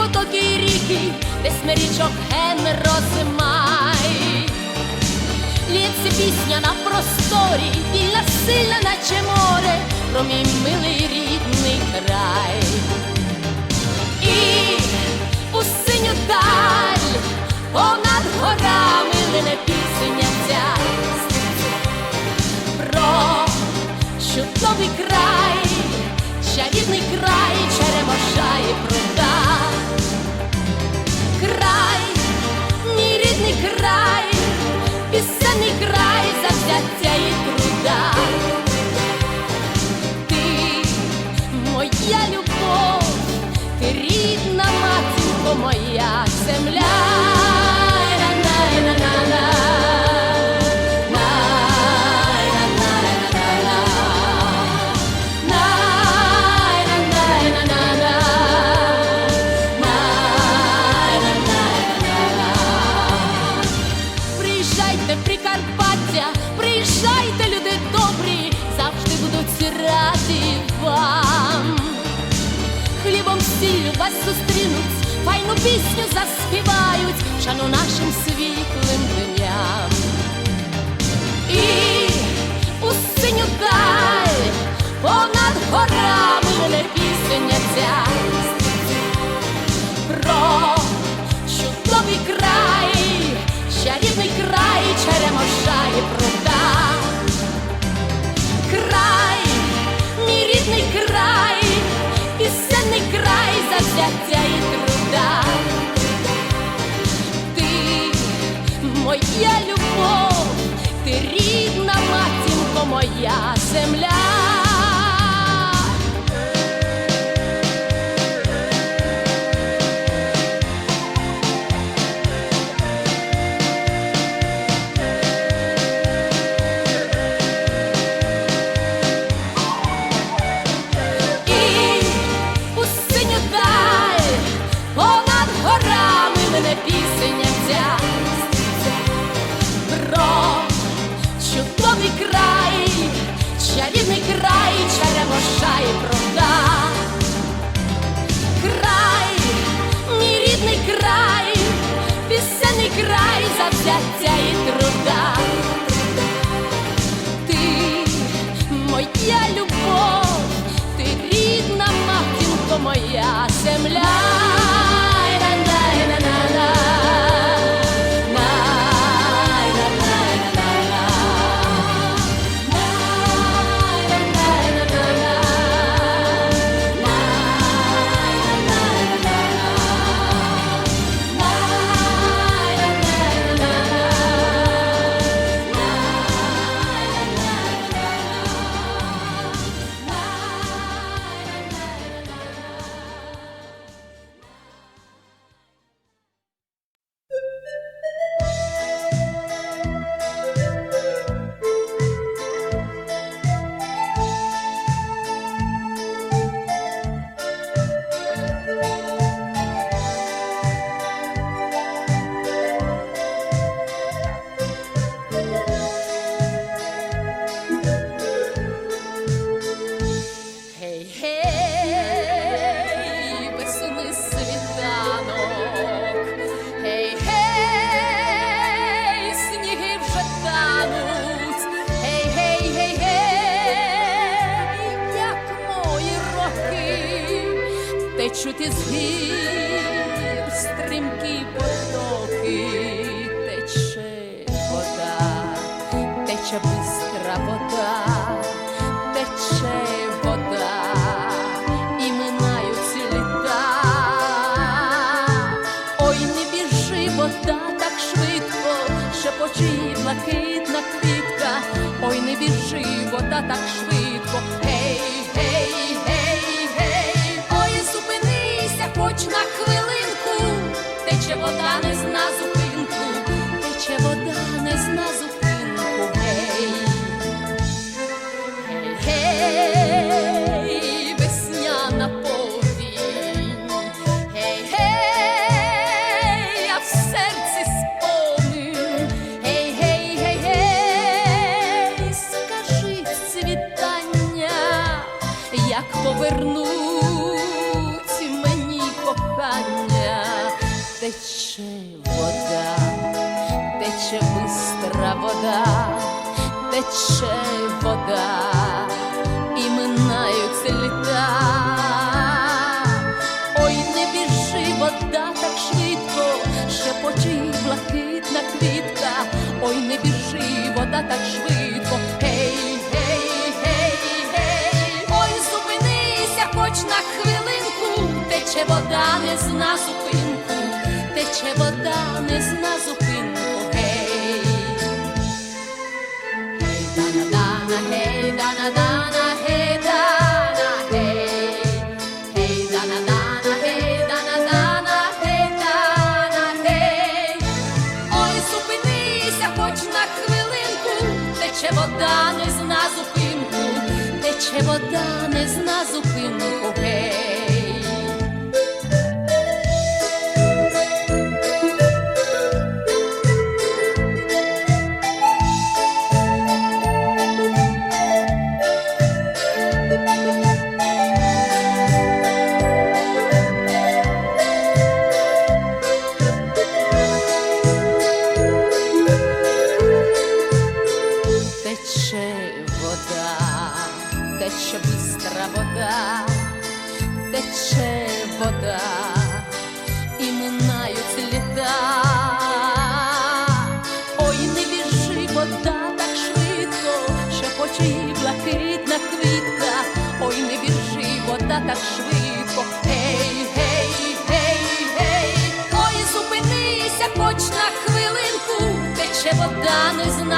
потоки ріки, десь на річок ген розимай, Лється пісня на просторі, вільна, сильна, наче море, про мій милий рідний край. І у синю даль понад горами лине пісня ця про чудовий край, чарівний край черемоша і про. Завзяття і труда. Ти моя любов, ти рідна матінко моя земля. Пісню заспівають, шану нашим світлим дням. Земля. Із гір стрімкі потоки, тече вода, тече бистра вода, тече вода, і минають літа. Ой, не біжи, вода так швидко, шепоче її блакитна квітка. Ой, не біжи, вода так швидко. Тече вода, і минаються літа. Ой, не біжи, вода так швидко, шепоче блакитна квітка. Ой, не біжи, вода так швидко. Гей, гей, гей, гей, ой, зупинися, хоч на хвилинку, тече вода не зна зупинку, тече вода не зна зупинку. Тече вода не зна зупинку, тече вода не зна зупинку, тече не зна зупинку, тече вода